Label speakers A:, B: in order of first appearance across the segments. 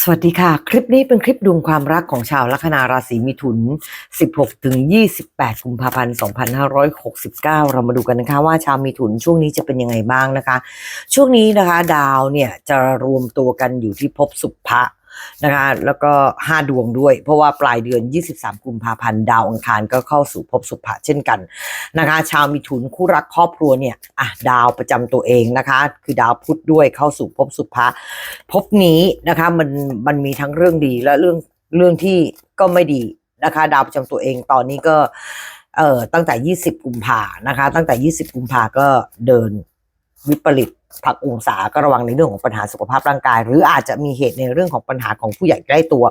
A: สวัสดีค่ะ คลิปนี้เป็นคลิปดวงความรักของชาวลัคนาราศีมิถุน 16 ถึง 28 กุมภาพันธ์ 2569 เรามาดูกันนะคะว่าชาวมิถุนช่วงนี้จะเป็นยังไงบ้างนะคะ ช่วงนี้นะคะ ดาวเนี่ยจะรวมตัวกันอยู่ที่ภพสุภะ นะคะ แล้วก็ 5 ดวงด้วย เพราะว่าปลายเดือน 23 กุมภาพันธ์ดาวอังคารก็เข้าสู่ภพสุภะเช่นกันนะคะ ชาวมิถุนคู่รักครอบครัวเนี่ยอะดาวประจำตัวเองนะคะ คือดาวพุธด้วยเข้าสู่ภพสุภะภพนี้นะคะมันมันมีทั้งเรื่องดีและเรื่องเรื่องที่ก็ไม่ดีนะคะ ดาวประจำตัวเองตอนนี้ก็เอ่อตั้งแต่ 20 กุมภานะคะ ตั้งแต่ 20 กุมภาก็เดินวิปริต ผักองศาก็ระวังในเรื่องของปัญหาสุขภาพร่างกาย หรืออาจจะมีเหตุในเรื่องของปัญหาของผู้ใหญ่ใกล้ตัว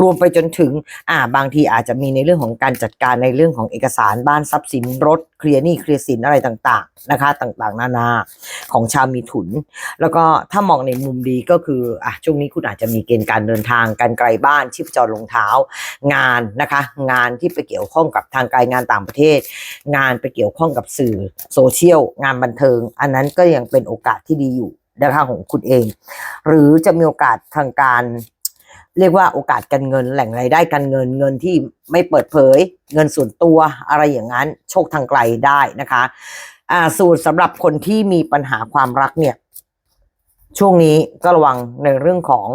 A: รวมไปจนถึงอ่าบางทีอาจจะมีในเรื่องของการจัดการในเรื่องของเอกสารบ้านทรัพย์สินรถเคลียร์หนี้เคลียร์สินอะไรต่างๆนะคะ ต่างๆ นานาของชาวมีถุน แล้วก็ถ้ามองในมุมดีก็คืออะช่วงนี้คุณอาจจะมีเกณฑ์การเดินทางการไกลบ้านชีพจรลงเท้า งานนะคะ งานที่ไปเกี่ยวข้องกับทางไการงานต่างประเทศ งานไปเกี่ยวข้องกับสื่อโซเชียลงานบันเทิง อันนั้นก็ยังเป็นโอกาสที่ดีอยู่นะคะของคุณเอง หรือจะมีโอกาสทางการ เรียกว่าโอกาสการเงินแหล่งรายได้การเงินเงินที่ไม่เปิดเผย เงินส่วนตัวอะไรอย่างนั้น โชคทางไกลได้นะคะอ่าสูตรสำหรับคนที่มีปัญหาความรักเนี่ยช่วงนี้ก็ระวังในเรื่องของ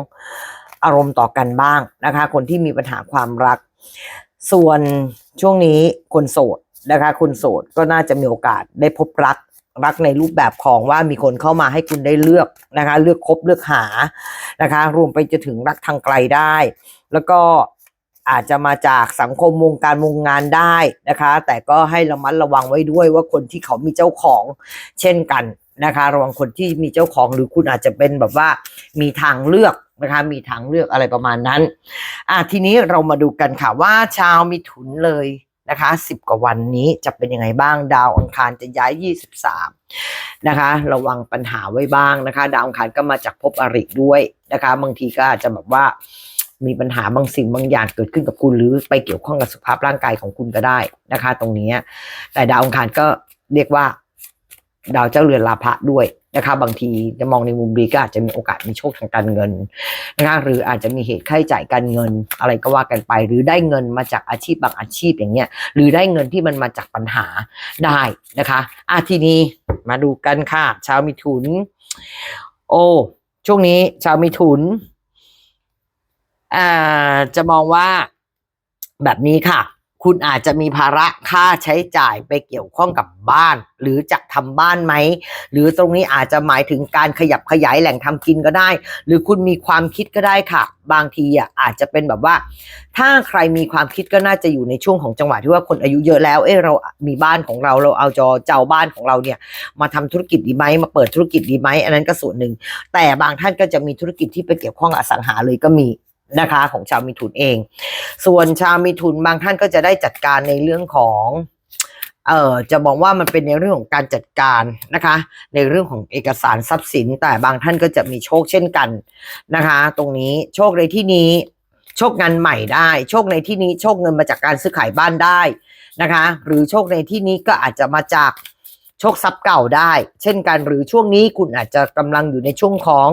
A: อารมณ์ต่อกันบ้างนะคะ คนที่มีปัญหาความรัก ส่วนช่วงนี้คนโสดนะคะคนโสดก็น่าจะมีโอกาสได้พบรัก รักในรูปแบบของว่ามีคนเข้ามาให้คุณได้เลือกนะคะ เลือกคบเลือกหานะคะ รวมไปจะถึงรักทางไกลได้ แล้วก็อาจจะมาจากสังคมวงการวงงานได้นะคะ แต่ก็ให้ระมัดระวังไว้ด้วยว่าคนที่เขามีเจ้าของเช่นกันนะคะ ระวังคนที่มีเจ้าของหรือคุณอาจจะเป็นแบบว่ามีทางเลือกนะคะมีทางเลือกอะไรประมาณนั้นอะทีนี้เรามาดูกันค่ะว่าชาวมิถุนเลย นะคะสิบกว่าวันนี้จะเป็นยังไงบ้างดาวอังคารจะย้าย 23 นะคะ ระวังปัญหาไว้บ้างนะคะ ดาวอังคารก็มาจากภพอริด้วยนะคะ บางทีก็อาจจะแบบว่ามีปัญหาบางสิ่งบางอย่างเกิดขึ้นกับคุณหรือไปเกี่ยวข้องกับสุขภาพร่างกายของคุณก็ได้นะคะ ตรงนี้แต่ดาวอังคารก็เรียกว่า ดาวเจ้าเรือนลาภะด้วย นะคะบางทีจะมองในมุมดีก็อาจจะมีโอกาสมีโชคทางการเงินนะคะหรืออาจจะมีเหตุค่าใช้จ่ายการเงิน อะไรก็ว่ากันไป หรือได้เงินมาจากอาชีพบางอาชีพอย่างเงี้ยหรือได้เงินที่มันมาจากปัญหาได้นะคะอาทีนี้มาดูกันค่ะ ชาวมิถุน โอ้ช่วงนี้ชาวมิถุนอ่าจะมองว่าแบบนี้ค่ะ คุณอาจจะมีภาระค่าใช้จ่ายไปเกี่ยวข้องกับบ้าน หรือจะทำบ้านไหม หรือตรงนี้อาจจะหมายถึงการขยับขยายแหล่งทำกินก็ได้ หรือคุณมีความคิดก็ได้ค่ะ บางทีอะอาจจะเป็นแบบว่า ถ้าใครมีความคิดก็น่าจะอยู่ในช่วงของจังหวะที่ว่าคนอายุเยอะแล้ว เอ้เรามีบ้านของเราเราเอาจอเจ้าบ้านของเราเนี่ยมาทำธุรกิจดีไหมมาเปิดธุรกิจดีไหมอันนั้นก็ส่วนหนึ่งแต่บางท่านก็จะมีธุรกิจที่ไปเกี่ยวข้องอสังหาเลยก็มี นะคะ ของชาวมิถุนเอง ส่วนชาวมิถุนบางท่านก็จะได้จัดการในเรื่องของเอ่อจะบอกว่ามันเป็นในเรื่องของการจัดการนะคะ ในเรื่องของเอกสารทรัพย์สิน แต่บางท่านก็จะมีโชคเช่นกันนะคะ ตรงนี้โชคในที่นี้โชคงานใหม่ได้ โชคในที่นี้โชคเงินมาจากการซื้อขายบ้านได้นะคะ หรือโชคในที่นี้ก็อาจจะมาจากโชคทรัพย์เก่าได้ เช่นกันหรือช่วงนี้คุณอาจจะกำลังอยู่ในช่วงของ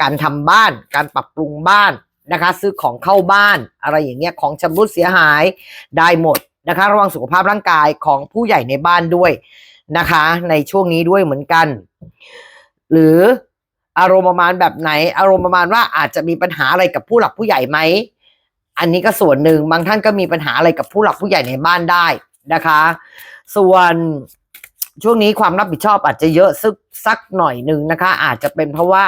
A: การทำบ้าน การปรับปรุงบ้าน นะคะ ซื้อของเข้าบ้านอะไรอย่างเงี้ยของชำรุดเสียหายได้หมดนะคะ ระวังสุขภาพร่างกายของผู้ใหญ่ในบ้านด้วยนะคะ ในช่วงนี้ด้วยเหมือนกัน หรืออารมณ์ประมาณแบบไหน อารมณ์ประมาณว่าอาจจะมีปัญหาอะไรกับผู้หลักผู้ใหญ่ไหมอันนี้ก็ส่วนหนึ่งบางท่านก็มีปัญหาอะไรกับผู้หลักผู้ใหญ่ในบ้านได้นะคะ ส่วนช่วงนี้ความรับผิดชอบอาจจะเยอะสักสักหน่อยหนึ่งนะคะ อาจจะเป็นเพราะว่า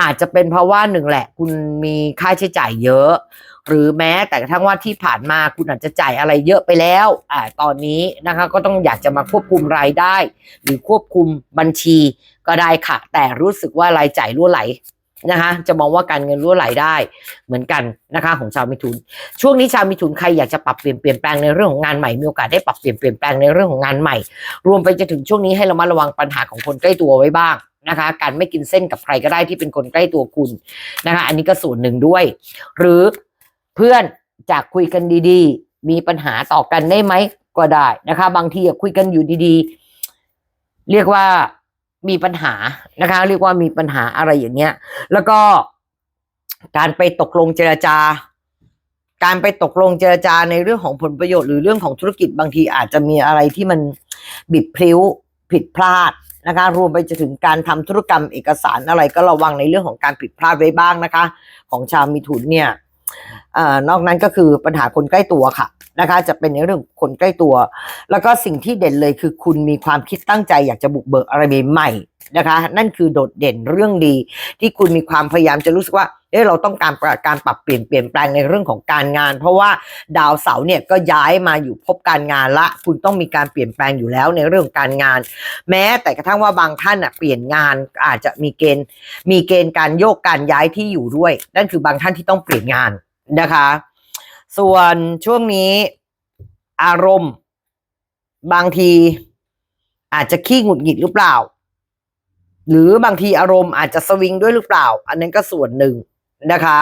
A: อาจจะเป็นเพราะว่าหนึ่งแหละ คุณมีค่าใช้จ่ายเยอะ หรือแม้แต่กระทั่งว่าที่ผ่านมาคุณอาจจะจ่ายอะไรเยอะไปแล้วอ่าตอนนี้นะคะก็ต้องอยากจะมาควบคุมรายได้ หรือควบคุมบัญชีก็ได้ค่ะ แต่รู้สึกว่ารายจ่ายรั่วไหลนะคะจะมองว่าการเงินรั่วไหลได้เหมือนกันนะคะของชาวมิถุน ช่วงนี้ชาวมิถุนใครอยากจะปรับเปลี่ยนเปลี่ยนแปลงในเรื่องของงานใหม่มีโอกาสได้ปรับเปลี่ยนเปลี่ยนแปลงในเรื่องของงานใหม่ รวมไปจะถึงช่วงนี้ให้เรามาระวังปัญหาของคนใกล้ตัวไว้บ้าง นะคะ การไม่กินเส้นกับใครก็ได้ที่เป็นคนใกล้ตัวคุณนะคะ อันนี้ก็ส่วนหนึ่งด้วย หรือเพื่อนจากคุยกันดีๆ มีปัญหาต่อกันได้ไหมก็ได้นะคะ บางทีคุยกันอยู่ดีๆ เรียกว่ามีปัญหานะคะ เรียกว่ามีปัญหาอะไรอย่างเงี้ย แล้วก็การไปตกลงเจรจา การไปตกลงเจรจาในเรื่องของผลประโยชน์หรือเรื่องของธุรกิจบางทีอาจจะมีอะไรที่มันบิดพลิ้วผิดพลาด นะคะรวมไปจนถึงการทำธุรกรรมเอกสารอะไรก็ระวังในเรื่องของการผิดพลาดไว้บ้างนะคะ ของชาวมีถุนเนี่ยอนอกนั้นก็คือปัญหาคนใกล้ตัวค่ะนะคะ จะเป็นในเรื่องคนใกล้ตัว แล้วก็สิ่งที่เด่นเลยคือคุณมีความคิดตั้งใจอยากจะบุกเบิกอะไรใหม่ นะคะ นั่นคือโดดเด่นเรื่องดี ที่คุณมีความพยายามจะรู้สึกว่าเออเราต้องการปรับการปรับเปลี่ยนเปลี่ยนแปลงในเรื่องของการงาน เพราะว่าดาวเสาร์เนี่ยก็ย้ายมาอยู่พบการงานละ คุณต้องมีการเปลี่ยนแปลงอยู่แล้วในเรื่องของการงาน แม้แต่กระทั่งว่าบางท่านอะเปลี่ยนงานอาจจะมีเกณฑ์มีเกณฑ์การโยกการย้ายที่อยู่ด้วย นั่นคือบางท่านที่ต้องเปลี่ยนงานนะคะ ส่วนช่วงนี้อารมณ์ บางที อาจจะขี้หงุดหงิดหรือเปล่า หรือบางทีอารมณ์อาจจะสวิงด้วยหรือเปล่า อันนั้นก็ส่วนหนึ่งนะคะ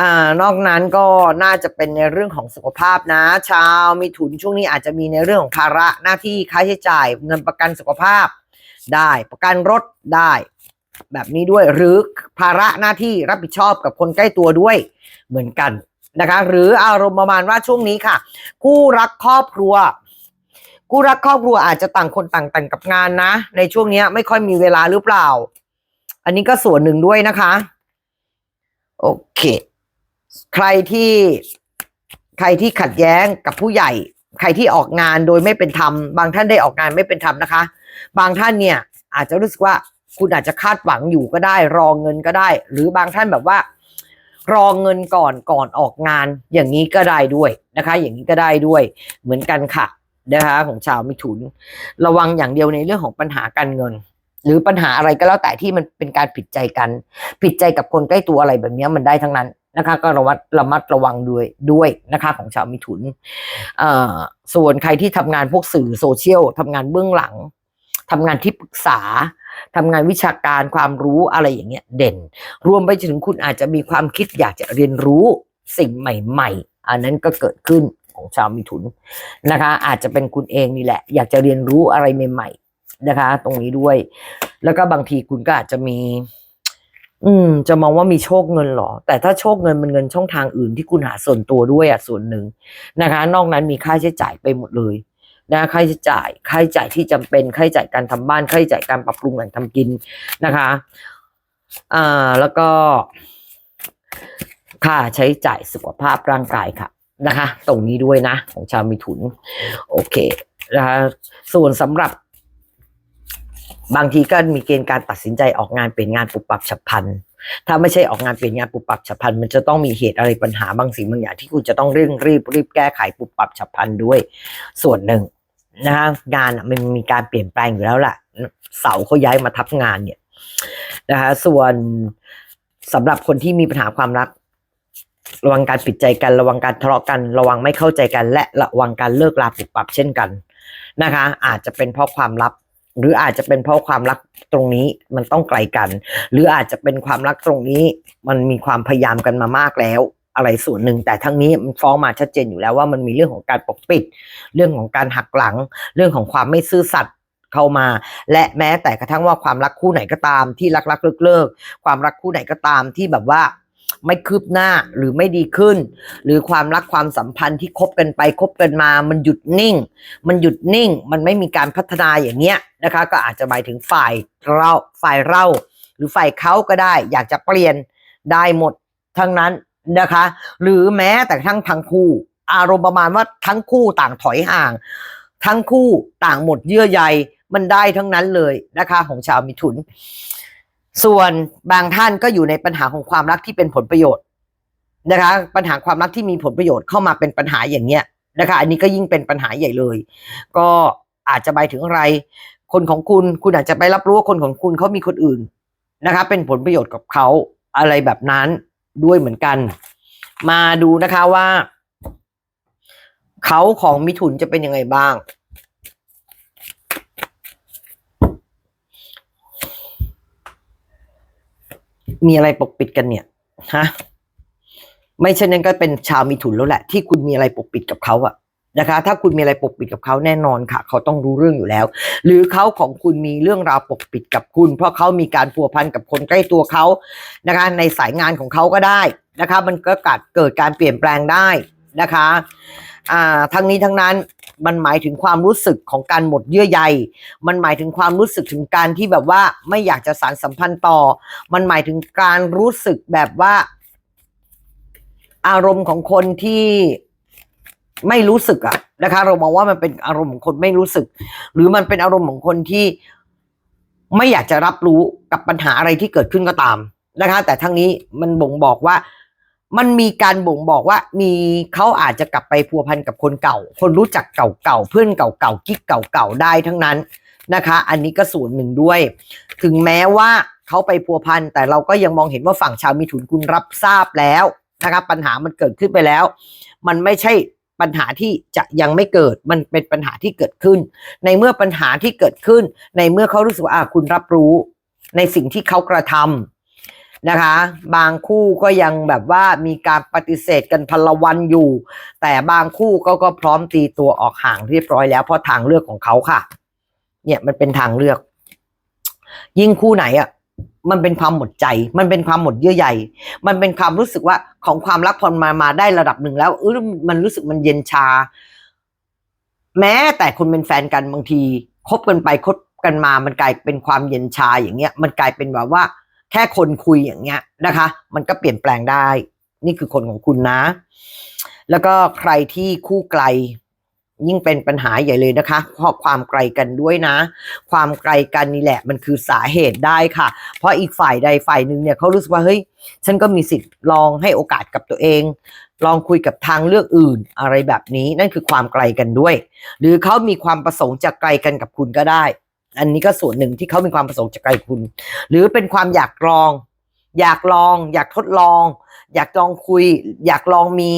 A: อ่านอกนั้นก็น่าจะเป็นในเรื่องของสุขภาพนะ ชาวมีถุนช่วงนี้อาจจะมีในเรื่องของภาระหน้าที่ค่าใช้จ่ายเงินประกันสุขภาพได้ประกันรถได้ แบบนี้ด้วยหรือภาระหน้าที่รับผิดชอบกับคนใกล้ตัวด้วยเหมือนกันนะคะ หรืออารมณ์ประมาณว่าช่วงนี้ค่ะ คู่รักครอบครัว คู่รักครอบครัวอาจจะต่างคนต่างแต่งกับงานนะ ในช่วงนี้ไม่ค่อยมีเวลาหรือเปล่า อันนี้ก็ส่วนหนึ่งด้วยนะคะ โอเค ใครที่ใครที่ขัดแย้งกับผู้ใหญ่ ใครที่ออกงานโดยไม่เป็นธรรม บางท่านได้ออกงานไม่เป็นธรรมนะคะ บางท่านเนี่ย อาจจะรู้สึกว่าคุณอาจจะคาดหวังอยู่ก็ได้ รอเงินก็ได้ หรือบางท่านแบบว่า รอเงินก่อนก่อนออกงาน อย่างนี้ก็ได้ด้วยนะคะ อย่างนี้ก็ได้ด้วย เหมือนกันค่ะ นะคะของชาวมิถุน ระวังอย่างเดียวในเรื่องของปัญหาการเงิน หรือปัญหาอะไรก็แล้วแต่ที่มันเป็นการผิดใจกัน ผิดใจกับคนใกล้ตัวอะไรแบบนี้มันได้ทั้งนั้นนะคะก็ระวัดระมัดระวังด้วยด้วยนะคะของชาวมิถุนอ่อส่วนใครที่ทำงานพวกสื่อโซเชียลทำงานเบื้องหลังทำงานที่ปรึกษาทำงานวิชาการความรู้อะไรอย่างเงี้ยเด่น รวมไปถึงคุณอาจจะมีความคิดอยากจะเรียนรู้สิ่งใหม่ ๆ อันนั้นก็เกิดขึ้น ของชาวมิถุนนะคะ อาจจะเป็นคุณเองนี่แหละ อยากจะเรียนรู้อะไรใหม่ๆนะคะ ตรงนี้ด้วย แล้วก็บางทีคุณก็อาจจะมี อืม จะมองว่ามีโชคเงินหรอ แต่ถ้าโชคเงินมันเงินช่องทางอื่นที่คุณหาส่วนตัวด้วยอะส่วนหนึ่งนะคะ นอกนั้นมีค่าใช้จ่ายไปหมดเลยนะค่าใช้จ่ายค่าใช้จ่ายที่จำเป็นค่าใช้จ่ายการทำบ้านค่าใช้จ่ายการปรับปรุงแหล่งทำกินนะคะอ่าแล้วก็ค่าใช้จ่ายสุขภาพร่างกายค่ะ นะคะ ตรงนี้ด้วยนะ ของชาวมิถุน โอเคนะคะส่วนสำหรับบางทีก็มีเกณฑ์การตัดสินใจออกงานเปลี่ยนงานปุบปับฉับพลัน ถ้าไม่ใช่ออกงานเปลี่ยนงานปุบปับฉับพลัน มันจะต้องมีเหตุอะไรปัญหาบางสิ่งบางอย่างที่คุณจะต้องเร่งรีบรีบแก้ไขปุบปับฉับพลันด้วย ส่วนหนึ่งนะคะงานมันมีการเปลี่ยนแปลงอยู่แล้วล่ะ เสาเขาย้ายมาทับงานเนี่ยนะคะส่วนสำหรับคนที่มีปัญหาความรัก ระวังการปิดใจกันระวังการทะเลาะกัน ระวังไม่เข้าใจกัน และระวังการเลิกลาปุบปับเช่นกันนะคะ อาจจะเป็นเพราะความลับ หรืออาจจะเป็นเพราะความรักตรงนี้มันต้องไกลกัน หรืออาจจะเป็นความรักตรงนี้ มันมีความพยายามกันมามากแล้ว อะไรส่วนหนึ่ง แต่ทั้งนี้มันฟ้องมาชัดเจนอยู่แล้วว่ามันมีเรื่องของการปกปิด เรื่องของการหักหลัง เรื่องของความไม่ซื่อสัตย์เข้ามา และแม้แต่กระทั่งว่าความรักคู่ไหนก็ตามที่รักรักเลิกเลิกความรักคู่ไหนก็ตามที่แบบว่า ไม่คืบหน้าหรือไม่ดีขึ้น หรือความรักความสัมพันธ์ที่คบกันไปคบกันมา มันหยุดนิ่ง มันหยุดนิ่ง มันไม่มีการพัฒนาอย่างเงี้ยนะคะ ก็อาจจะหมายถึงฝ่ายเราฝ่ายเรา หรือฝ่ายเขาก็ได้ อยากจะเปลี่ยนได้หมดทั้งนั้นนะคะ หรือแม้แต่ทั้งทั้งคู่ อารมณ์ประมาณว่าทั้งคู่ต่างถอยห่าง ทั้งคู่ต่างหมดเยื่อใยมันได้ทั้งนั้นเลยนะคะ ของชาวมิถุน ส่วนบางท่านก็อยู่ในปัญหาของความรักที่เป็นผลประโยชน์นะคะ ปัญหาความรักที่มีผลประโยชน์เข้ามาเป็นปัญหาอย่างเนี้ยนะคะ อันนี้ก็ยิ่งเป็นปัญหาใหญ่เลย ก็อาจจะหมายถึงอะไร คนของคุณคุณอาจจะไปรับรู้ว่าคนของคุณเขามีคนอื่นนะคะ เป็นผลประโยชน์กับเขาอะไรแบบนั้นด้วยเหมือนกัน มาดูนะคะว่า เขาของมิถุนจะเป็นยังไงบ้าง มีอะไรปกปิดกันเนี่ยฮะไม่เช่นนั้นก็เป็นชาวมิถุนแล้วแหละ ที่คุณมีอะไรปกปิดกับเขาอะนะคะ ถ้าคุณมีอะไรปกปิดกับเขาแน่นอนค่ะ เขาต้องรู้เรื่องอยู่แล้ว หรือเขาของคุณมีเรื่องราวปกปิดกับคุณ เพราะเขามีการพัวพันกับคนใกล้ตัวเขานะคะ ในสายงานของเขาก็ได้นะคะ มันก็เกิดเกิดการเปลี่ยนแปลงได้นะคะ อ่าทั้งนี้ทั้งนั้น มันหมายถึงความรู้สึกของการหมดเยื่อใย มันหมายถึงความรู้สึกถึงการที่แบบว่าไม่อยากจะสารสัมพันธ์ต่อ มันหมายถึงการรู้สึกแบบว่า อารมณ์ของคนที่ไม่รู้สึกอะนะคะ เรามองว่ามันเป็นอารมณ์ของคนไม่รู้สึก หรือมันเป็นอารมณ์ของคนที่ไม่อยากจะรับรู้กับปัญหาอะไรที่เกิดขึ้นก็ตามนะคะ แต่ทั้งนี้มันบ่งบอกว่า มันมีการบ่งบอกว่ามีเขาอาจจะกลับไปพัวพันกับคนเก่า คนรู้จักเก่าๆเพื่อนเก่าๆกิ๊กเก่าๆได้ทั้งนั้นนะคะ อันนี้ก็ส่วนหนึ่งด้วย ถึงแม้ว่าเขาไปพัวพันแต่เราก็ยังมองเห็นว่าฝั่งชาวมิถุนคุณรับทราบแล้วนะครับปัญหามันเกิดขึ้นไปแล้ว มันไม่ใช่ปัญหาที่จะยังไม่เกิดมันเป็นปัญหาที่เกิดขึ้น ในเมื่อปัญหาที่เกิดขึ้น ในเมื่อเขารู้สึกว่าคุณรับรู้ในสิ่งที่เขากระทำ นะคะ บางคู่ก็ยังแบบว่ามีการปฏิเสธกันพลวันอยู่ แต่บางคู่ก็ก็พร้อมตีตัวออกห่างเรียบร้อยแล้วเพราะทางเลือกของเขาค่ะ เนี่ยมันเป็นทางเลือก ยิ่งคู่ไหนอะมันเป็นความหมดใจ มันเป็นความหมดเยื่อใยมันเป็นความรู้สึกว่าของความรักพอมามาได้ระดับหนึ่งแล้วเออมันรู้สึกมันเย็นชา แม้แต่คนเป็นแฟนกันบางทีคบกันไปคบกันมามันกลายเป็นความเย็นชาอย่างเงี้ย มันกลายเป็นแบบว่า แค่คนคุยอย่างเงี้ยนะคะ มันก็เปลี่ยนแปลงได้ นี่คือคนของคุณนะ แล้วก็ใครที่คู่ไกล ยิ่งเป็นปัญหาใหญ่เลยนะคะ เพราะความไกลกันด้วยนะ ความไกลกันนี่แหละ มันคือสาเหตุได้ค่ะ เพราะอีกฝ่ายใดฝ่ายหนึ่งเนี่ยเขารู้สึกว่าเฮ้ยฉันก็มีสิทธิ์ลองให้โอกาสกับตัวเอง ลองคุยกับทางเลือกอื่น อะไรแบบนี้นั่นคือความไกลกันด้วย หรือเขามีความประสงค์จะไกลกันกับคุณก็ได้ อันนี้ก็ส่วนหนึ่งที่เขามีความประสงค์จะไกลคุณ หรือเป็นความอยากลอง อยากลอง อยากทดลอง อยากลองคุย อยากลองมี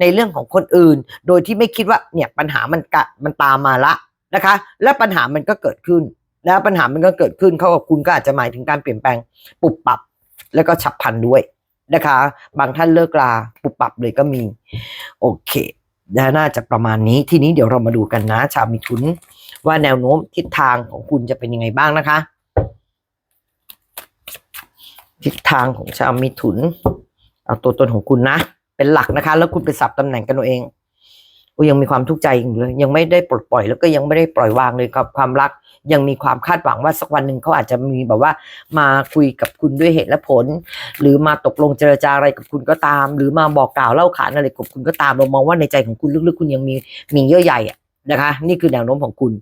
A: ในเรื่องของคนอื่น โดยที่ไม่คิดว่าเนี่ยปัญหามันกะมันตามมาละนะคะ และปัญหามันก็เกิดขึ้น แล้วปัญหามันก็เกิดขึ้นเขากับคุณก็อาจจะหมายถึงการเปลี่ยนแปลงปุบปรับแล้วก็ฉับพลันด้วยนะคะ บางท่านเลิกลาปุบปรับเลยก็มี โอเคนะน่าจะประมาณนี้ทีนี้เดี๋ยวเรามาดูกันนะ ชาวมิถุน ว่าแนวโน้มทิศทางของคุณจะเป็นยังไงบ้างนะคะ ทิศทางของชาวมิถุน เอาตัวตนของคุณนะ เป็นหลักนะคะ แล้วคุณไปสับตำแหน่งกันเอาเองโอ้ยังมีความทุกข์ใจอยู่เลยยังไม่ได้ปลดปล่อย แล้วก็ยังไม่ได้ปล่อยวางเลยกับความรัก ยังมีความคาดหวังว่าสักวันหนึ่งเขาอาจจะมีแบบว่า มาคุยกับคุณด้วยเหตุและผล หรือมาตกลงเจรจาอะไรกับคุณก็ตาม หรือมาบอกกล่าวเล่าขานอะไรกับคุณก็ตามเรามองว่าในใจของคุณลึกๆ คุณยังมีมีเยื่อใยอะ นะคะ นี่คือแนวโน้มของคุณ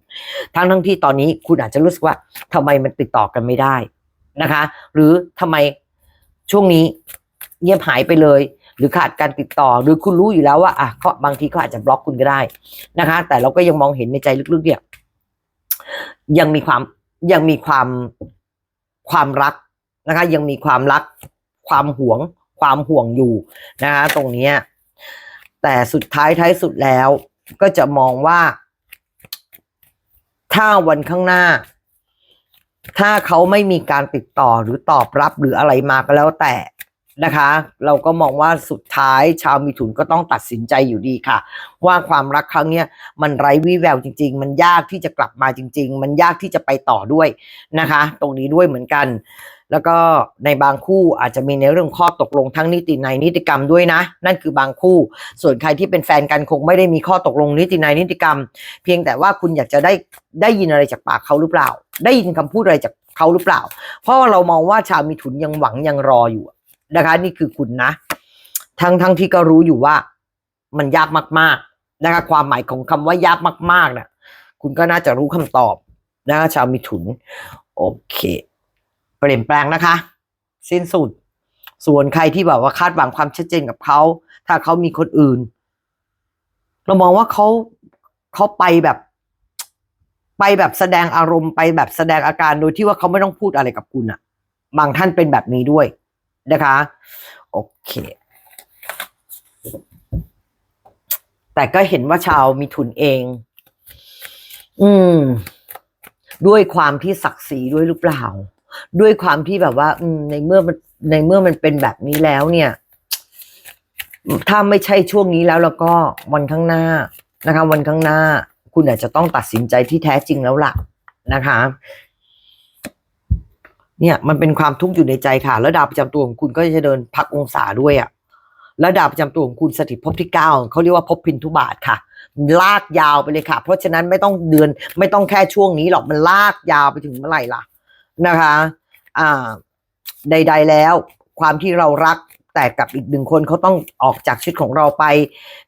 A: ทั้งทั้งที่ตอนนี้คุณอาจจะรู้สึกว่าทำไมมันติดต่อกันไม่ได้นะคะ หรือทำไมช่วงนี้เงียบหายไปเลย หรือขาดการติดต่อ หรือคุณรู้อยู่แล้วว่าอะเขาบางทีเขาอาจจะบล็อกคุณก็ได้นะคะ แต่เราก็ยังมองเห็นในใจลึกๆเนี่ยยังมีความยังมีความความรักนะคะ ยังมีความรัก ความหวง ความห่วงอยู่นะคะ ตรงนี้แต่สุดท้ายท้ายสุดแล้ว ก็จะมองว่า ถ้าวันข้างหน้า ถ้าเขาไม่มีการติดต่อหรือตอบรับหรืออะไรมาก็แล้วแต่นะคะ เราก็มองว่าสุดท้ายชาวมีถุนก็ต้องตัดสินใจอยู่ดีค่ะ ว่าความรักครั้งเนี้ยมันไร้วี่แววจริง ๆ มันยากที่จะกลับมาจริง ๆ มันยากที่จะไปต่อด้วยนะคะ ตรงนี้ด้วยเหมือนกัน แล้วก็ในบางคู่อาจจะมีในเรื่องข้อตกลงทั้งนิติในนิติกรรมด้วยนะ นั่นคือบางคู่ ส่วนใครที่เป็นแฟนกันคงไม่ได้มีข้อตกลงนิติในนิติกรรม เพียงแต่ว่าคุณอยากจะได้ได้ยินอะไรจากปากเขาหรือเปล่า ได้ยินคำพูดอะไรจากเขาหรือเปล่า เพราะว่าเรามองว่าชาวมีถุนยังหวังยังรออยู่นะคะ นี่คือคุณนะ ทั้งทั้งที่ก็รู้อยู่ว่า มันยากมากๆนะคะความหมายของคำว่ายากมากๆเนี่ยคุณก็น่าจะรู้คำตอบนะคะชาวมิถุน โอเค เปลี่ยนแปลงนะคะ สิ้นสุด ส่วนใครที่แบบว่าคาดหวังความชัดเจนกับเขา ถ้าเขามีคนอื่น เรามองว่าเขาเขาไปแบบ ไปแบบแสดงอารมณ์ไปแบบแสดงอาการโดยที่ว่าเขาไม่ต้องพูดอะไรกับคุณอะบางท่านเป็นแบบนี้ด้วยนะคะ โอเค แต่ก็เห็นว่าชาวมีทุนเอง อืม ด้วยความที่ศักดิ์ศรีด้วยหรือเปล่า ด้วยความที่แบบว่าในเมื่อมันในเมื่อมันเป็นแบบนี้แล้วเนี่ย ถ้าไม่ใช่ช่วงนี้แล้วแล้วก็วันข้างหน้านะคะ วันข้างหน้า คุณอาจจะต้องตัดสินใจที่แท้จริงแล้วล่ะนะคะ เนี่ยมันเป็นความทุกข์อยู่ในใจค่ะ แล้วดาวประจำตัวของคุณก็จะเดินพักองศาด้วยอะ่ะแล้วดาวประจำตัวของคุณสถิตภพที่เก้าเขาเรียกว่าภพพินทุบาทค่ะลากยาวไปเลยค่ะ เพราะฉะนั้นไม่ต้องเดือนไม่ต้องแค่ช่วงนี้หรอกมันลากยาวไปถึงเมื่อไหร่ล่ะ นะคะ อ่า ใด ๆ แล้ว ความที่เรารักแต่กับอีกหนึ่งคนเขาต้องออกจากชีวิตของเราไป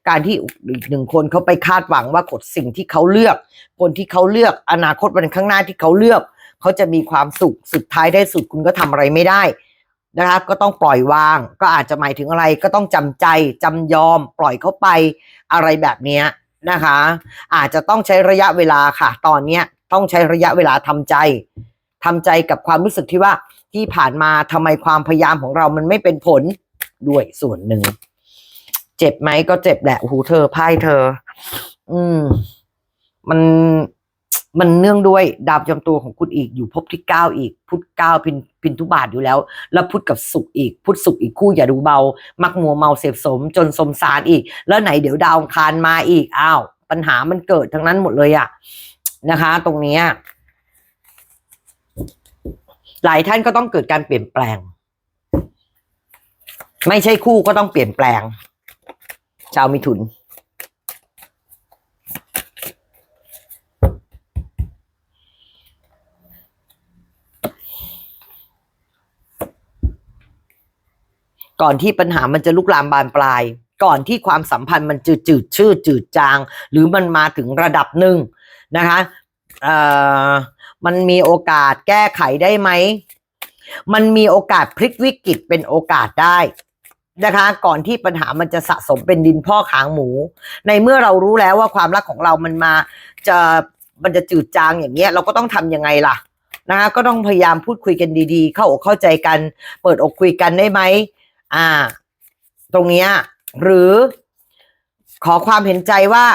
A: การที่อีกหนึ่งคนเขาไปคาดหวังว่ากดสิ่งที่เขาเลือก คนที่เขาเลือกอนาคตวันข้างหน้าที่เขาเลือก เขาจะมีความสุขสุดท้ายได้สุดคุณก็ทำอะไรไม่ได้นะครับก็ต้องปล่อยวาง ก็อาจจะหมายถึงอะไรก็ต้องจำใจจำยอม ปล่อยเขาไปอะไรแบบเนี้ยนะคะ อาจจะต้องใช้ระยะเวลาค่ะ ตอนเนี้ยต้องใช้ระยะเวลาทำใจ ทำใจกับความรู้สึกที่ว่าที่ผ่านมาทำไมความพยายามของเรามันไม่เป็นผลด้วยส่วนหนึ่ง เจ็บไหมก็เจ็บแหละโอ้โหเธอไพ่เธอ อืม มันมันเนื่องด้วยดาวประจำตัวของคุณอีกอยู่ภพที่เก้าอีก พุทธเก้าพินพินทุบาทอยู่แล้ว แล้วพุทธกับสุขอีก พุทธสุขอีกคู่อย่าดูเบา มักมัวเมาเสพสม จนสมสารอีก แล้วไหนเดี๋ยวดาวองคารมาอีกอ้าวปัญหามันเกิดทั้งนั้นหมดเลยอะนะคะ ตรงนี้ หลายท่านก็ต้องเกิดการเปลี่ยนแปลง ไม่ใช่คู่ก็ต้องเปลี่ยนแปลง ชาวมิถุน ก่อนที่ปัญหามันจะลุกลามบานปลาย ก่อนที่ความสัมพันธ์มันจืดจืดชืดจืดจาง หรือมันมาถึงระดับหนึ่งนะคะ เอ่อมันมีโอกาสแก้ไขได้ไหม มันมีโอกาสพลิกวิกฤตเป็นโอกาสได้นะคะ ก่อนที่ปัญหามันจะสะสมเป็นดินพ่อขางหมู ในเมื่อเรารู้แล้วว่าความรักของเรามันมาจะมันจะจืดจางอย่างเงี้ย เราก็ต้องทำยังไงล่ะนะคะก็ต้องพยายามพูดคุยกันดีๆ เข้าอกเข้าใจกัน เปิดอกคุยกันได้ไหมอ่า ตรงเนี้ยหรือขอความเห็นใจว่า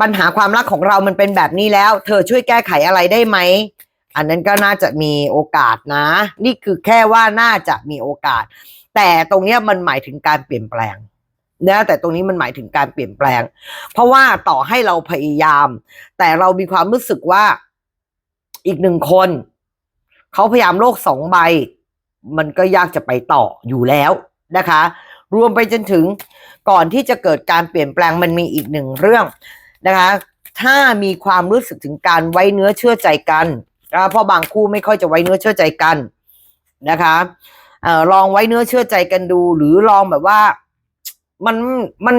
A: ปัญหาความรักของเรามันเป็นแบบนี้แล้ว เธอช่วยแก้ไขอะไรได้ไหม อันนั้นก็น่าจะมีโอกาสนะ นี่คือแค่ว่าน่าจะมีโอกาส แต่ตรงนี้มันหมายถึงการเปลี่ยนแปลงนะแต่ตรงนี้มันหมายถึงการเปลี่ยนแปลง เพราะว่าต่อให้เราพยายาม แต่เรามีความรู้สึกว่าอีกหนึ่งคน เขาพยายามโลกสองใบ มันก็ยากจะไปต่ออยู่แล้วนะคะ รวมไปจนถึงก่อนที่จะเกิดการเปลี่ยนแปลงมันมีอีกหนึ่งเรื่อง นะคะ ถ้ามีความรู้สึกถึงการไว้เนื้อเชื่อใจกันนะเพราะบางคู่ไม่ค่อยจะไว้เนื้อเชื่อใจกันนะคะออลองไว้เนื้อเชื่อใจกันดู หรือลองแบบว่ามันมัน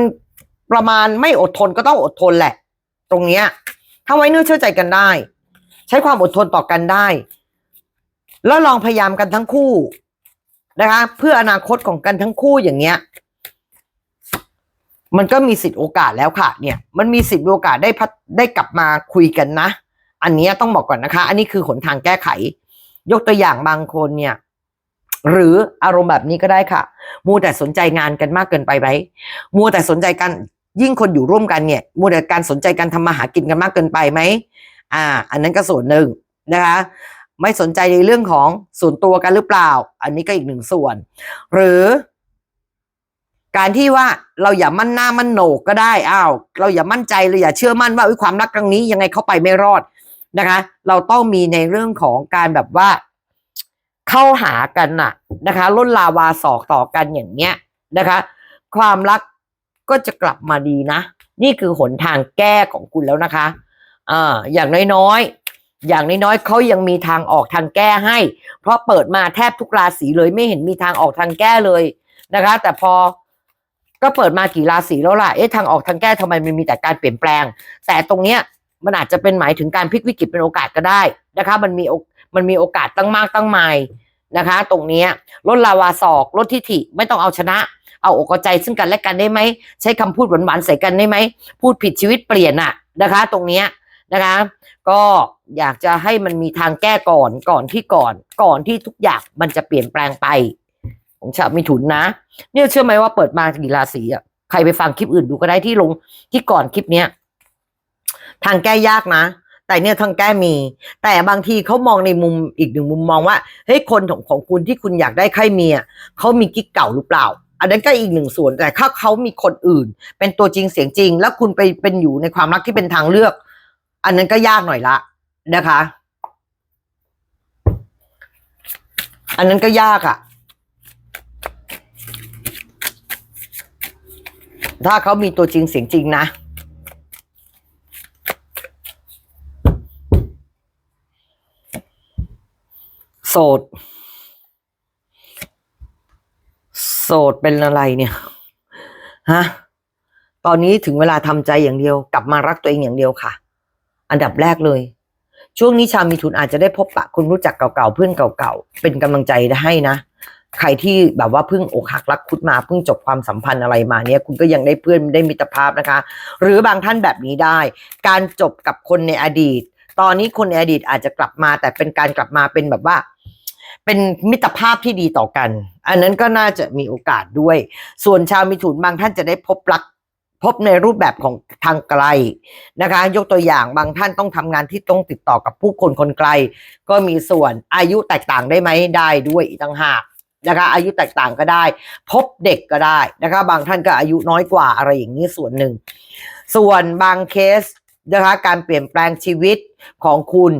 A: ประมาณไม่อดทนก็ต้องอดทนแหละ ตรงเนี้ย ถ้าไว้เนื้อเชื่อใจกันได้ ใช้ความอดทนต่อกันได้ แล้วลองพยายามกันทั้งคู่นะคะ เพื่ออนาคตของกันทั้งคู่อย่างเงี้ย มันก็มีสิทธิ์โอกาสแล้วค่ะ เนี่ยมันมีสิทธิ์โอกาสได้พัดได้กลับมาคุยกันนะ อันนี้ต้องบอกก่อนนะคะ อันนี้คือหนทางแก้ไข ยกตัวอย่างบางคนเนี่ย หรืออารมณ์แบบนี้ก็ได้ค่ะมัวแต่สนใจงานกันมากเกินไปไหมมัวแต่สนใจกันยิ่งคนอยู่ร่วมกันเนี่ยมัวแต่การสนใจการทำมาหากินกันมากเกินไปไหมอ่า อันนั้นก็ส่วนหนึ่งนะคะไม่สนใจในเรื่องของส่วนตัวกันหรือเปล่า อันนี้ก็อีกหนึ่งส่วน หรือ การที่ว่าเราอย่ามั่นหน้ามั่นโหนกก็ได้อ้าวเราอย่ามั่นใจเลยอย่าเชื่อมั่นว่าอุ๊ยความรักครั้งนี้ยังไงเข้าไปไม่รอดนะคะ เราต้องมีในเรื่องของการแบบว่า เข้าหากันน่ะนะคะล้นลาวาสอกต่อกันอย่างเงี้ยนะคะ ความรักก็จะกลับมาดีนะ นี่คือหนทางแก้ของคุณแล้วนะคะอ่าอย่างน้อยๆอย่างน้อยๆเขายังมีทางออกทางแก้ให้ เพราะเปิดมาแทบทุกราศีเลยไม่เห็นมีทางออกทางแก้เลยนะคะ แต่พอ ก็เปิดมากี่ราศีแล้วล่ะ เอ๊ะทางออกทางแก้ทำไมมันมีแต่การเปลี่ยนแปลง แต่ตรงเนี้ยมันอาจจะเป็นหมายถึงการพลิกวิกฤตเป็นโอกาสก็ได้นะคะ มันมีโอมันมีโอกาสตั้งมากตั้งมายนะคะ ตรงเนี้ยลดลาวาศอกลดทิฐิไม่ต้องเอาชนะ เอาอกเอาใจซึ่งกันและกันได้ไหม ใช้คำพูดหวานๆใส่กันได้ไหม พูดผิดชีวิตเปลี่ยนอะนะคะ ตรงเนี้ยนะคะ ก็อยากจะให้มันมีทางแก้ก่อนก่อนที่ก่อน ก่อนที่ทุกอย่างมันจะเปลี่ยนแปลงไป ของชาวมิถุนนะ เนี่ยเชื่อไหมว่าเปิดมากี่ราศีอะใครไปฟังคลิปอื่นดูก็ได้ที่ลงที่ก่อนคลิปเนี้ยทางแก้ยากนะ แต่เนี่ยทางแก้มี แต่บางทีเขามองในมุมอีกหนึ่งมุมมองว่าเฮ้ยคนของของคุณที่คุณอยากได้ใครมีอะเขามีกิ๊กเก่าหรือเปล่า อันนั้นก็อีกหนึ่งส่วนแต่ถ้าเขามีคนอื่น เป็นตัวจริงเสียงจริง แล้วคุณไปเป็นอยู่ในความรักที่เป็นทางเลือก อันนั้นก็ยากหน่อยละนะคะ อันนั้นก็ยากอะ่ะ ถ้าเขามีตัวจริงเสียงจริงนะ โสด โสดเป็นอะไรเนี่ย ฮะ ตอนนี้ถึงเวลาทำใจอย่างเดียว กลับมารักตัวเองอย่างเดียวค่ะ อันดับแรกเลย ช่วงนี้ชาวมีทุนอาจจะได้พบปะคนรู้จักเก่าๆเพื่อนเก่าๆเป็นกำลังใจให้นะ ใครที่แบบว่าเพิ่งอกหักรักคุดมาเพิ่งจบความสัมพันธ์อะไรมาเนี่ยคุณก็ยังได้เพื่อนได้มิตรภาพนะคะ หรือบางท่านแบบนี้ได้ การจบกับคนในอดีต ตอนนี้คนในอดีตอาจจะกลับมา แต่เป็นการกลับมาเป็นแบบว่า เป็นมิตรภาพที่ดีต่อกัน อันนั้นก็น่าจะมีโอกาสด้วย ส่วนชาวมิถุนบางท่านจะได้พบรักพบในรูปแบบของทางไกลนะคะ ยกตัวอย่างบางท่านต้องทำงานที่ต้องติดต่อกับผู้คนคนไกล ก็มีส่วนอายุแตกต่างได้ไหมได้ด้วยอีกต่างหาก นะคะอายุแตกต่างก็ได้ พบเด็กก็ได้นะคะ บางท่านก็อายุน้อยกว่าอะไรอย่างนี้ส่วนหนึ่ง ส่วนบางเคสนะคะการเปลี่ยนแปลงชีวิตของคุณ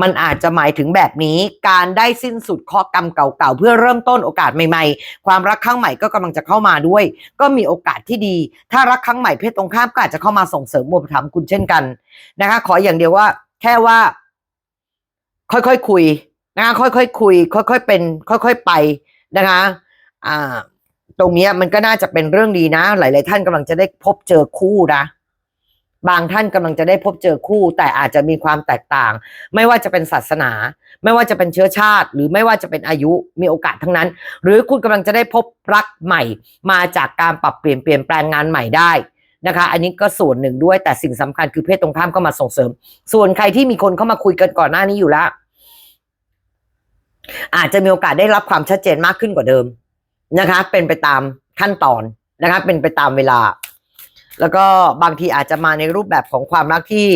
A: มันอาจจะหมายถึงแบบนี้ การได้สิ้นสุดข้อกรรมเก่าๆ เพื่อเริ่มต้นโอกาสใหม่ๆ ความรักครั้งใหม่ก็กำลังจะเข้ามาด้วย ก็มีโอกาสที่ดี ถ้ารักครั้งใหม่เพศตรงข้ามก็อาจจะเข้ามาส่งเสริมอุปถัมคุณเช่นกันนะคะ ขออย่างเดียวว่า แค่ว่า ค่อยๆคุยนะคะค่อยๆคุย ค่อยๆเป็น ค่อย ๆ ไป นะคะอ่าตรงนี้มันก็น่าจะเป็นเรื่องดีนะ หลาย ๆ ท่านกำลังจะได้พบเจอคู่นะบางท่านกำลังจะได้พบเจอคู่ แต่อาจจะมีความแตกต่าง ไม่ว่าจะเป็นศาสนา ไม่ว่าจะเป็นเชื้อชาติ หรือไม่ว่าจะเป็นอายุมีโอกาสทั้งนั้น หรือคุณกำลังจะได้พบรักใหม่ มาจากการปรับเปลี่ยนเปลี่ยนแปลงงานใหม่ได้นะคะ อันนี้ก็ส่วนหนึ่งด้วยแต่สิ่งสำคัญคือเพศตรงข้ามก็มาส่งเสริม ส่วนใครที่มีคนเข้ามาคุยกันก่อนหน้านี้อยู่แล้ว อาจจะมีโอกาสได้รับความชัดเจนมากขึ้นกว่าเดิมนะคะ เป็นไปตามขั้นตอนนะคะ เป็นไปตามเวลา แล้วก็บางทีอาจจะมาในรูปแบบของความรักที่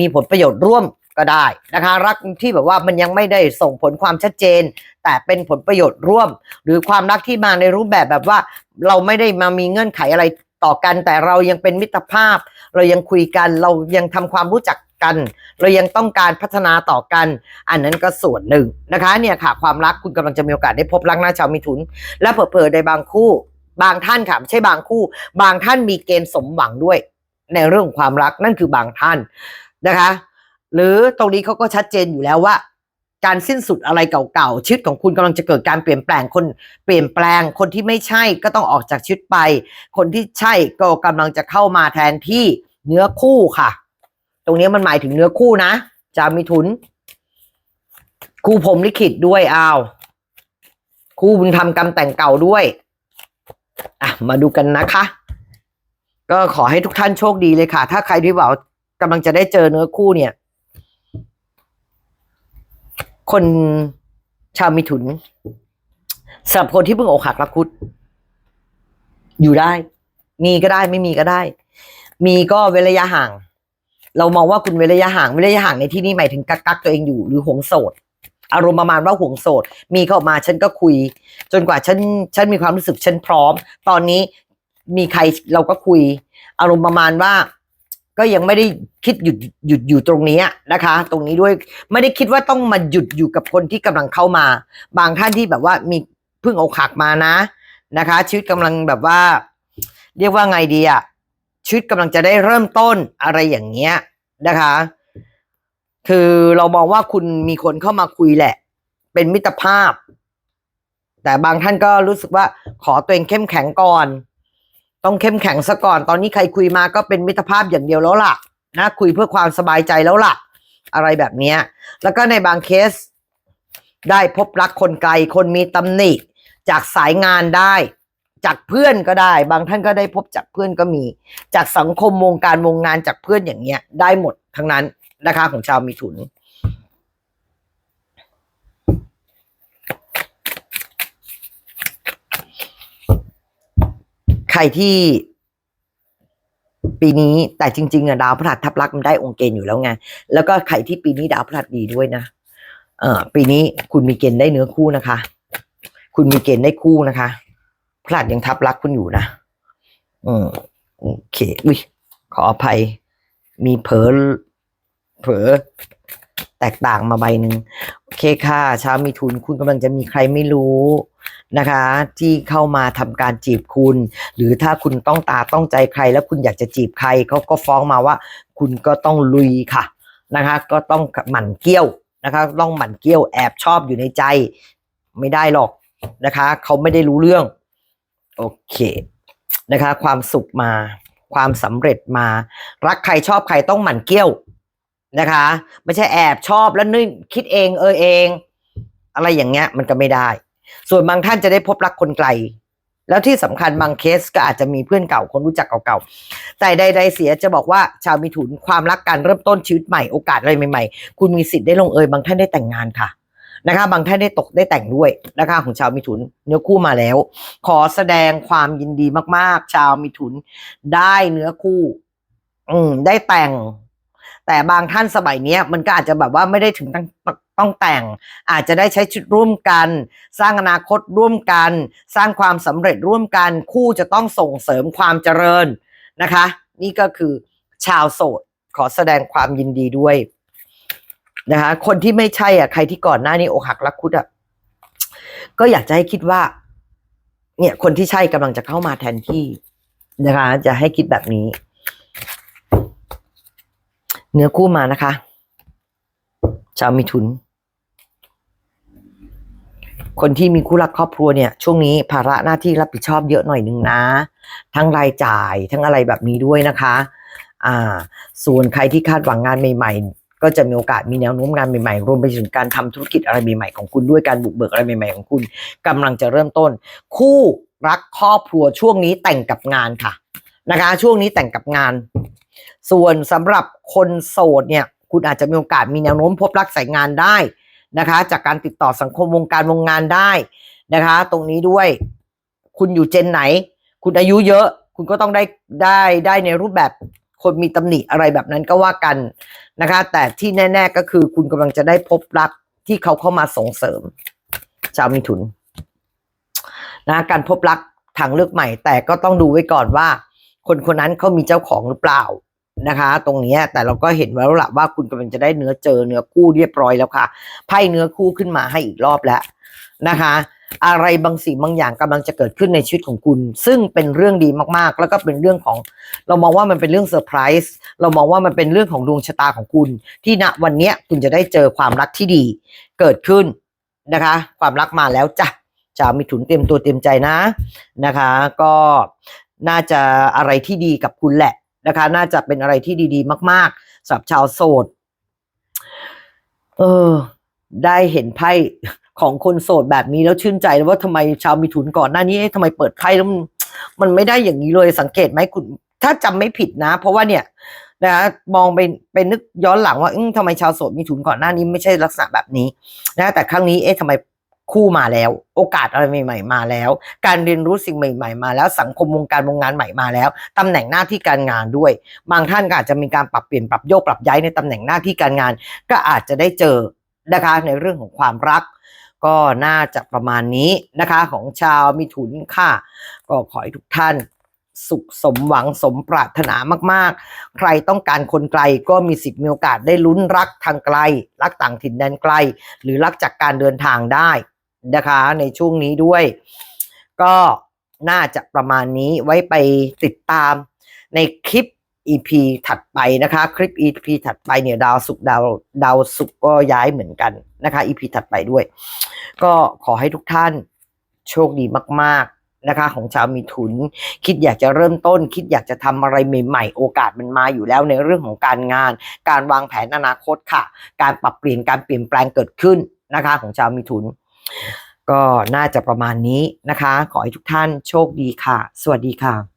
A: มีผลประโยชน์ร่วมก็ได้นะคะ รักที่แบบว่ามันยังไม่ได้ส่งผลความชัดเจน แต่เป็นผลประโยชน์ร่วม หรือความรักที่มาในรูปแบบแบบว่า เราไม่ได้มามีเงื่อนไขอะไรต่อกัน แต่เรายังเป็นมิตรภาพ เรายังคุยกันเรายังทำความรู้จัก กัน เรายังต้องการพัฒนาต่อกัน อันนั้นก็ส่วนหนึ่งนะคะเนี่ยค่ะความรักคุณกำลังจะมีโอกาสได้พบรักหน้าชาวมิถุน และเผลอๆในบางคู่ บางท่านค่ะไม่ใช่บางคู่ บางท่านมีเกณฑ์สมหวังด้วย ในเรื่องความรักนั่นคือบางท่านนะคะ หรือตรงนี้เขาก็ชัดเจนอยู่แล้วว่าการสิ้นสุดอะไรเก่าๆชีวิตของคุณกำลังจะเกิดการเปลี่ยนแปลงคนเปลี่ยนแปลงคนที่ไม่ใช่ก็ต้องออกจากชีวิตไป คนที่ใช่ก็กำลังจะเข้ามาแทนที่เนื้อคู่ค่ะ ตรงนี้มันหมายถึงเนื้อคู่นะจะมีทุน คู่ผมลิขิตด้วยอ้าว คู่บุญธรรมกรรมแต่งเก่าด้วย อะ มาดูกันนะคะ ก็ขอให้ทุกท่านโชคดีเลยค่ะ ถ้าใครที่บอกกำลังจะได้เจอเนื้อคู่เนี่ย คนชาวมิถุนสำหรับคนที่เพิ่งอกหักรักคุด อยู่ได้ มีก็ได้ไม่มีก็ได้ มีก็เว้นระยะห่าง เรามองว่าคุณเว้นระยะห่างเว้นระยะห่างในที่นี้หมายถึงกักกักตัวเองอยู่หรือห่วงโสด อารมณ์ประมาณว่าห่วงโสด มีเข้ามาฉันก็คุย จนกว่าฉันฉันมีความรู้สึกฉันพร้อม ตอนนี้มีใครเราก็คุย อารมณ์ประมาณว่า ก็ยังไม่ได้คิดหยุดหยุดอยู่ตรงนี้นะคะ ตรงนี้ด้วยไม่ได้คิดว่าต้องมาหยุดอยู่กับคนที่กำลังเข้ามา บางท่านที่แบบว่ามีเพิ่งอกหักมานะนะคะ ชีวิตกำลังแบบว่า เรียกว่าไงดีอะ ชีวิตกำลังจะได้เริ่มต้นอะไรอย่างเงี้ยนะคะ คือเรามองว่าคุณมีคนเข้ามาคุยแหละ เป็นมิตรภาพ แต่บางท่านก็รู้สึกว่าขอตัวเองเข้มแข็งก่อน ต้องเข้มแข็งซะก่อน ตอนนี้ใครคุยมาก็เป็นมิตรภาพอย่างเดียวแล้วล่ะนะคุยเพื่อความสบายใจแล้วล่ะ อะไรแบบนี้แล้วก็ในบางเคส ได้พบรักคนไกลคนมีตำหนิจากสายงานได้ จากเพื่อนก็ได้ บางท่านก็ได้พบจากเพื่อนก็มี จากสังคมวงการวงงานจากเพื่อนอย่างเงี้ย ได้หมดทั้งนั้นนะคะของชาวมีถุนใครที่ ปีนี้แต่จริงๆอะดาวพฤหัสทับลักษมันได้องค์เกณฑ์อยู่แล้วไงแล้วก็ใครที่ปีนี้ดาวพฤหัสดีด้วยนะเออปีนี้คุณมีเกณฑ์ได้เนื้อคู่นะคะ คุณมีเกณฑ์ได้คู่นะคะ พลาดยังทับรักคุณอยู่นะอืมโอเคอุ้ยขออภัย มีเผลอเผลอแตกต่างมาใบหนึ่งโอเคค่ะช้ามีทุนคุณกำลังจะมีใครไม่รู้นะคะ ที่เข้ามาทำการจีบคุณ หรือถ้าคุณต้องตาต้องใจใคร แล้วคุณอยากจะจีบใครเขาก็ฟ้องมาว่า คุณก็ต้องลุยค่ะนะคะ ก็ต้องหมั่นเกี้ยวนะคะ ต้องหมั่นเกี้ยวแอบชอบอยู่ในใจ ไม่ได้หรอกนะคะ เขาไม่ได้รู้เรื่อง โอเคนะคะ ความสุขมา ความสำเร็จมา รักใครชอบใครต้องหมั่นเกี้ยวนะคะ ไม่ใช่แอบชอบแล้วนึกคิดเองเออเอง อะไรอย่างเงี้ยมันก็ไม่ได้ ส่วนบางท่านจะได้พบรักคนไกล แล้วที่สำคัญบางเคสก็อาจจะมีเพื่อนเก่าคนรู้จักเก่าๆ แต่ใด ๆ เสียจะบอกว่าชาวมีถุนความรักการเริ่มต้นชีวิตใหม่โอกาสอะไรใหม่ๆ คุณมีสิทธิ์ได้ลงเอยบางท่านได้แต่งงานค่ะ นะคะ บางท่านได้ตกได้แต่งด้วยนะคะของชาวมิถุนเนื้อคู่มาแล้ว ขอแสดงความยินดีมาก ๆ ชาวมิถุนได้เนื้อคู่ อืม ได้แต่ง แต่บางท่านสมัยนี้มันก็อาจจะแบบว่าไม่ได้ถึงต้องต้องแต่ง อาจจะได้ใช้ชีวิตร่วมกัน สร้างอนาคตร่วมกัน สร้างความสำเร็จร่วมกัน คู่จะต้องส่งเสริมความเจริญนะคะ นี่ก็คือชาวโสดขอแสดงความยินดีด้วย นะคะคนที่ไม่ใช่อะใครที่ก่อนหน้านี้อกหักรักคุดอะก็อยากจะให้คิดว่า เนี่ย คนที่ใช่กำลังจะเข้ามาแทนที่นะคะ จะให้คิดแบบนี้ เนื้อคู่มานะคะชาวมิถุน คนที่มีคู่รักครอบครัวเนี่ย ช่วงนี้ภาระหน้าที่รับผิดชอบเยอะหน่อยหนึ่งนะ ทั้งรายจ่ายทั้งอะไรแบบนี้ด้วยนะคะ อ่า ส่วนใครที่คาดหวังงานใหม่ ๆ ก็จะมีโอกาสมีแนวโน้มงานใหม่ๆ รวมไปถึงการทำธุรกิจอะไรใหม่ๆของคุณด้วยการบุกเบิกอะไรใหม่ ๆของคุณกำลังจะเริ่มต้น คู่รักครอบครัวช่วงนี้แต่งกับงานค่ะนะคะ ช่วงนี้แต่งกับงาน ส่วนสำหรับคนโสดเนี่ย คุณอาจจะมีโอกาสมีแนวโน้มพบรักสายงานได้นะคะ จากการติดต่อสังคมวงการวงงานได้นะคะ ตรงนี้ด้วย คุณอยู่เจนไหน คุณอายุเยอะ คุณก็ต้องได้ได้ได้ในรูปแบบ คนมีตำหนิอะไรแบบนั้นก็ว่ากันนะคะ แต่ที่แน่ ๆก็คือคุณกำลังจะได้พบรักที่เขาเข้ามาส่งเสริม ชาวมิถุนนะการพบรักทางเลือกใหม่ แต่ก็ต้องดูไว้ก่อนว่า คนคนนั้นเขามีเจ้าของหรือเปล่านะคะ ตรงนี้แต่เราก็เห็นแล้วล่ะว่าคุณกำลังจะได้เนื้อเจอเนื้อคู่เรียบร้อยแล้วค่ะไพ่เนื้อคู่ขึ้นมาให้อีกรอบแล้วนะคะ อะไรบางสิ่งบางอย่างกำลังจะเกิดขึ้นในชีวิตของคุณ ซึ่งเป็นเรื่องดีมากๆ แล้วก็เป็นเรื่องของ เรามองว่ามันเป็นเรื่องเซอร์ไพรส์เรามองว่ามันเป็นเรื่องของดวงชะตาของคุณ ที่ณวันนี้คุณจะได้เจอความรักที่ดี เกิดขึ้นนะคะ ความรักมาแล้วจ้ะชาวมิถุนเตรียมตัวเตรียมใจนะนะคะ ก็น่าจะอะไรที่ดีกับคุณแหละนะคะ น่าจะเป็นอะไรที่ดี ๆ มากๆสำหรับชาวโสดเออได้เห็นไพ่ ของคนโสดแบบนี้แล้วชื่นใจแล้วว่าทำไมชาวมิถุนก่อนหน้านี้เอ๊ะทำไมเปิดไพ่แล้วมันไม่ได้อย่างนี้เลยสังเกตไหมคุณ ถ้าจำไม่ผิดนะ เพราะว่าเนี่ยนะมองไปไปนึกย้อนหลังว่าอืมทำไมชาวโสดมิถุนก่อนหน้านี้ไม่ใช่ลักษณะแบบนี้นะแต่ครั้งนี้เอ๊ะทำไมคู่มาแล้ว โอกาสอะไรใหม่ ๆ มาแล้ว การเรียนรู้สิ่งใหม่ ๆ มาแล้วสังคมวงการวงงานใหม่มาแล้วตำแหน่งหน้าที่การงานด้วย บางท่านก็อาจจะมีการปรับเปลี่ยนปรับโยกปรับย้ายในตำแหน่งหน้าที่การงาน ก็อาจจะได้เจอนะคะในเรื่องของความรัก ก็น่าจะประมาณนี้นะคะ ของชาวมิถุนค่ะ ก็ขอให้ทุกท่านสุขสมหวังสมปรารถนามากๆ ใครต้องการคนไกลก็มีสิทธิ์มีโอกาสได้ลุ้นรักทางไกล รักต่างถิ่นแดนไกล หรือรักจากการเดินทางได้นะคะ ในช่วงนี้ด้วย ก็น่าจะประมาณนี้ไว้ไปติดตามในคลิป EP ถัดไปนะคะ คลิป EP ถัดไปเนี่ยดาวสุกดาวดาวสุกก็ย้ายเหมือนกันนะคะ EP ถัดไปด้วย ก็ขอให้ทุกท่านโชคดีมาก ๆนะคะ ของชาวมีถุน คิดอยากจะเริ่มต้น คิดอยากจะทำอะไรใหม่ๆ โอกาสมันมาอยู่แล้วในเรื่องของการงาน การวางแผนอนาคตค่ะ การปรับเปลี่ยนการเปลี่ยนแปลงเกิดขึ้นนะคะ ของชาวมีถุน ก็น่าจะประมาณนี้นะคะ ขอให้ทุกท่านโชคดีค่ะ สวัสดีค่ะ